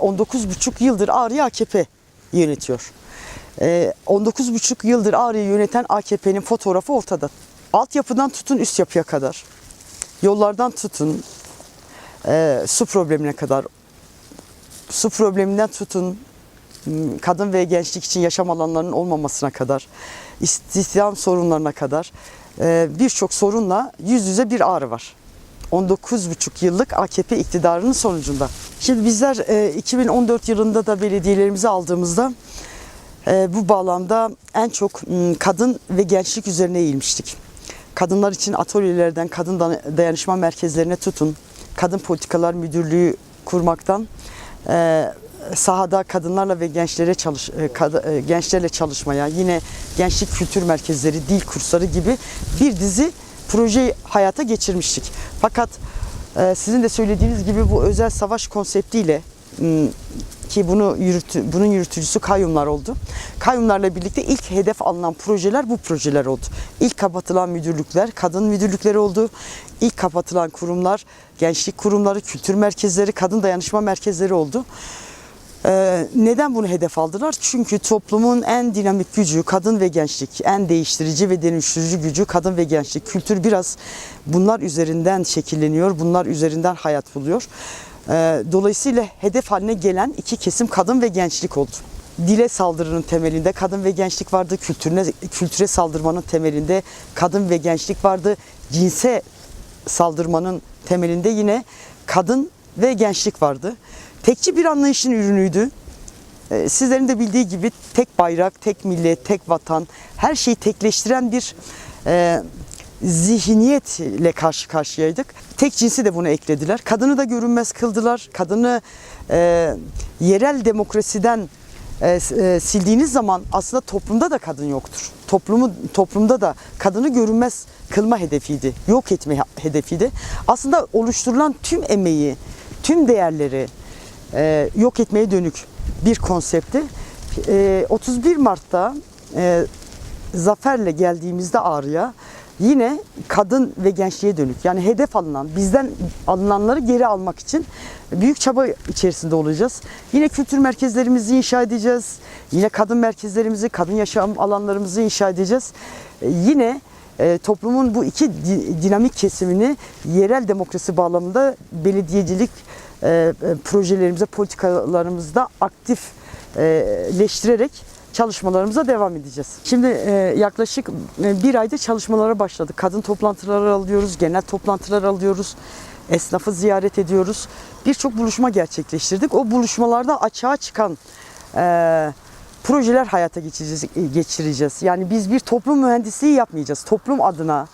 19,5 yıldır Ağrı'yı AKP yönetiyor. Ee, 19,5 yıldır Ağrı'yı yöneten AKP'nin fotoğrafı ortada. Altyapıdan tutun üst yapıya kadar, yollardan tutun e, su problemine kadar, su probleminden tutun m, kadın ve gençlik için yaşam alanlarının olmamasına kadar, istihdam sorunlarına kadar e, birçok sorunla yüz yüze bir Ağrı var. 19,5 yıllık AKP iktidarının sonucunda. Şimdi bizler e, 2014 yılında da belediyelerimizi aldığımızda e, bu bağlamda en çok kadın ve gençlik üzerine eğilmiştik. Kadınlar için atölyelerden kadın dayanışma merkezlerine tutun, kadın politikalar müdürlüğü kurmaktan e, sahada kadınlarla ve gençlere çalış e, e, gençlerle çalışmaya, yine gençlik kültür merkezleri, dil kursları gibi bir dizi projeyi hayata geçirmiştik. Fakat e, sizin de söylediğiniz gibi bu özel savaş konseptiyle ki bunu yürütü, bunun yürütücüsü kayyumlar oldu. Kayyumlarla birlikte ilk hedef alınan projeler bu projeler oldu. İlk kapatılan müdürlükler kadın müdürlükleri oldu. İlk kapatılan kurumlar gençlik kurumları, kültür merkezleri, kadın dayanışma merkezleri oldu. Ee, neden bunu hedef aldılar? Çünkü toplumun en dinamik gücü kadın ve gençlik, en değiştirici ve dönüştürücü gücü kadın ve gençlik. Kültür biraz bunlar üzerinden şekilleniyor, bunlar üzerinden hayat buluyor. Ee, dolayısıyla hedef haline gelen iki kesim kadın ve gençlik oldu. Dile saldırının temelinde kadın ve gençlik vardı, kültürüne, kültüre saldırmanın temelinde kadın ve gençlik vardı, cinse saldırmanın temelinde yine kadın ve gençlik vardı. Tekçi bir anlayışın ürünüydü. Ee, Sizlerin de bildiği gibi tek bayrak, tek millet, tek vatan, her şeyi tekleştiren bir e, zihniyetle karşı karşıyaydık. Tek cinsi de bunu eklediler. Kadını da görünmez kıldılar. Kadını e, yerel demokrasiden e, e, sildiğiniz zaman aslında toplumda da kadın yoktur. Toplumu toplumda da kadını görünmez kılma hedefiydi. Yok etme hedefiydi. Aslında oluşturulan tüm emeği, tüm değerleri e, yok etmeye dönük bir konsepti. E, 31 Mart'ta e, zaferle geldiğimizde Ağrı'ya yine kadın ve gençliğe dönük yani hedef alınan bizden alınanları geri almak için büyük çaba içerisinde olacağız. Yine kültür merkezlerimizi inşa edeceğiz. Yine kadın merkezlerimizi, kadın yaşam alanlarımızı inşa edeceğiz. E, Yine e, toplumun bu iki di- dinamik kesimini yerel demokrasi bağlamında belediyecilik e, e, projelerimize, politikalarımızda aktifleştirerek çalışmalarımıza devam edeceğiz. Şimdi e, yaklaşık e, bir ayda çalışmalara başladık. Kadın toplantıları alıyoruz, genel toplantılar alıyoruz, esnafı ziyaret ediyoruz. Birçok buluşma gerçekleştirdik. O buluşmalarda açığa çıkan e, projeler hayata geçireceğiz, geçireceğiz. Yani biz bir toplum mühendisliği yapmayacağız. Toplum adına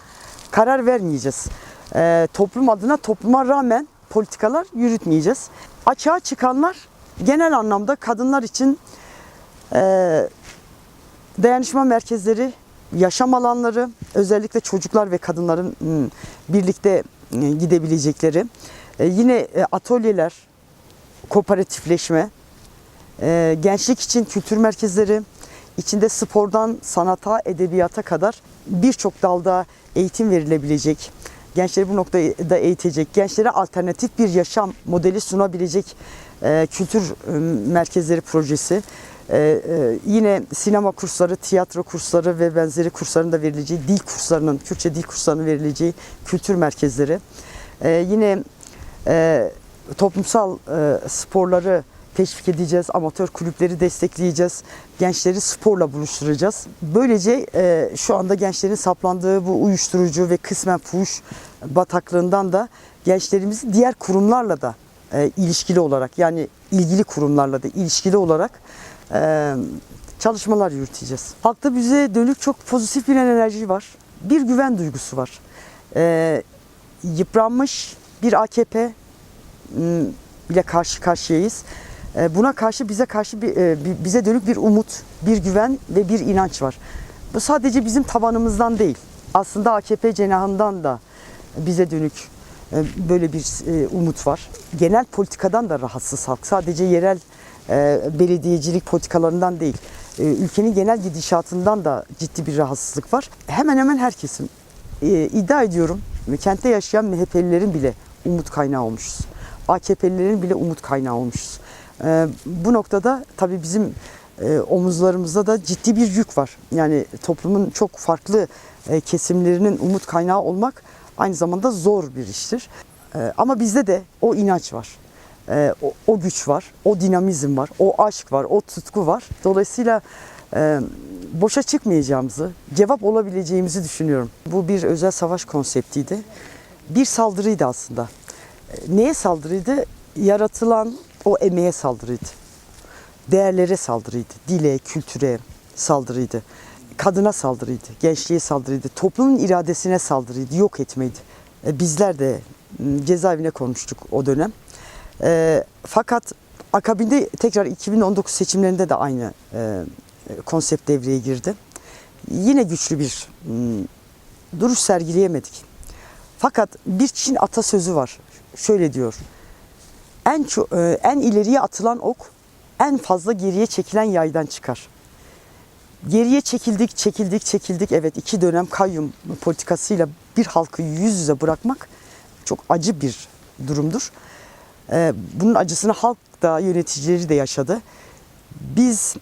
karar vermeyeceğiz. E, toplum adına topluma rağmen politikalar yürütmeyeceğiz. Açığa çıkanlar genel anlamda kadınlar için e, dayanışma merkezleri, yaşam alanları, özellikle çocuklar ve kadınların hmm, birlikte e, gidebilecekleri, e, yine e, atölyeler, kooperatifleşme, e, gençlik için kültür merkezleri, içinde spordan sanata, edebiyata kadar birçok dalda eğitim verilebilecek, gençleri bu noktada eğitecek, gençlere alternatif bir yaşam modeli sunabilecek e, kültür e, merkezleri projesi. E, e, yine sinema kursları, tiyatro kursları ve benzeri kursların da verileceği, dil kurslarının, Kürtçe dil kurslarının verileceği kültür merkezleri. E, yine e, toplumsal e, sporları teşvik edeceğiz, amatör kulüpleri destekleyeceğiz, gençleri sporla buluşturacağız. Böylece e, şu anda gençlerin saplandığı bu uyuşturucu ve kısmen fuhuş bataklığından da gençlerimizi diğer kurumlarla da e, ilişkili olarak yani ilgili kurumlarla da ilişkili olarak e, çalışmalar yürüteceğiz. Halkta bize dönük çok pozitif bir enerji var. Bir güven duygusu var. E, yıpranmış bir AKP ile karşı karşıyayız. E, Buna karşı bize karşı bir, e, bi- bize dönük bir umut, bir güven ve bir inanç var. Bu sadece bizim tabanımızdan değil. Aslında AKP cenahından da bize dönük e, böyle bir umut var. Genel politikadan da rahatsız halk. Sadece yerel belediyecilik politikalarından değil. Ülkenin genel gidişatından da ciddi bir rahatsızlık var. Hemen hemen herkesin iddia ediyorum kentte yaşayan MHP'lilerin bile umut kaynağı olmuşuz. AKP'lilerin bile umut kaynağı olmuşuz. E, bu noktada tabii bizim e, omuzlarımızda da ciddi bir yük var. Yani toplumun çok farklı e, kesimlerinin umut kaynağı olmak aynı zamanda zor bir iştir. E, ama bizde de o inanç var. E, o, güç var, o dinamizm var, o aşk var, o tutku var. Dolayısıyla e, boşa çıkmayacağımızı, cevap olabileceğimizi düşünüyorum. Bu bir özel savaş konseptiydi. Bir saldırıydı aslında. Neye saldırıydı? Yaratılan o emeğe saldırıydı. Değerlere saldırıydı. Dile, kültüre saldırıydı. Kadına saldırıydı. Gençliğe saldırıydı. Toplumun iradesine saldırıydı. Yok etmeydi. E, Bizler de cezaevine konmuştuk o dönem. E, fakat akabinde tekrar 2019 seçimlerinde de aynı e, konsept devreye girdi. Yine güçlü bir duruş sergileyemedik. Fakat bir Çin atasözü var. Şöyle diyor. En çok, en ileriye atılan ok en fazla geriye çekilen yaydan çıkar. Geriye çekildik, çekildik, çekildik. Evet iki dönem kayyum politikasıyla bir halkı yüz yüze bırakmak çok acı bir durumdur. Ee, bunun acısını halk da yöneticileri de yaşadı. Biz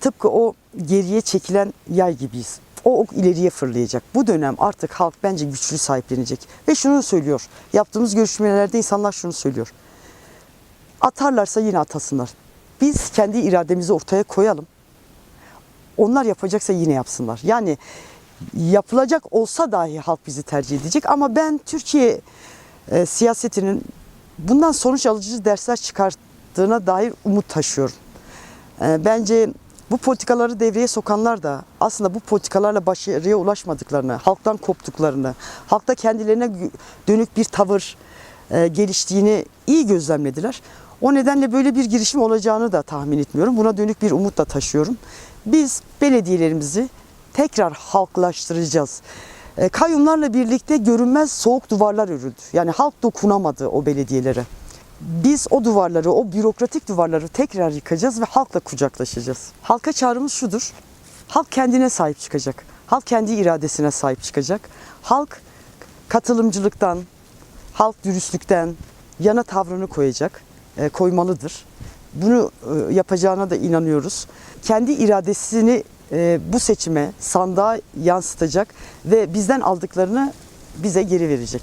tıpkı o geriye çekilen yay gibiyiz. O ok ileriye fırlayacak. Bu dönem artık halk bence güçlü sahiplenecek. Ve şunu söylüyor. Yaptığımız görüşmelerde insanlar şunu söylüyor. Atarlarsa yine atasınlar. Biz kendi irademizi ortaya koyalım. Onlar yapacaksa yine yapsınlar. Yani yapılacak olsa dahi halk bizi tercih edecek ama ben Türkiye e, siyasetinin bundan sonuç alıcı dersler çıkarttığına dair umut taşıyorum. E, bence bu politikaları devreye sokanlar da aslında bu politikalarla başarıya ulaşmadıklarını, halktan koptuklarını, halkta kendilerine dönük bir tavır e, geliştiğini iyi gözlemlediler. O nedenle böyle bir girişim olacağını da tahmin etmiyorum. Buna dönük bir umut da taşıyorum. Biz belediyelerimizi tekrar halklaştıracağız. E, kayyumlarla birlikte görünmez soğuk duvarlar örüldü. Yani halk dokunamadı o belediyelere. Biz o duvarları, o bürokratik duvarları tekrar yıkacağız ve halkla kucaklaşacağız. Halka çağrımız şudur. Halk kendine sahip çıkacak. Halk kendi iradesine sahip çıkacak. Halk katılımcılıktan, halk dürüstlükten yana tavrını koyacak, koymalıdır. Bunu e, yapacağına da inanıyoruz. Kendi iradesini e, bu seçime, sandığa yansıtacak ve bizden aldıklarını bize geri verecek.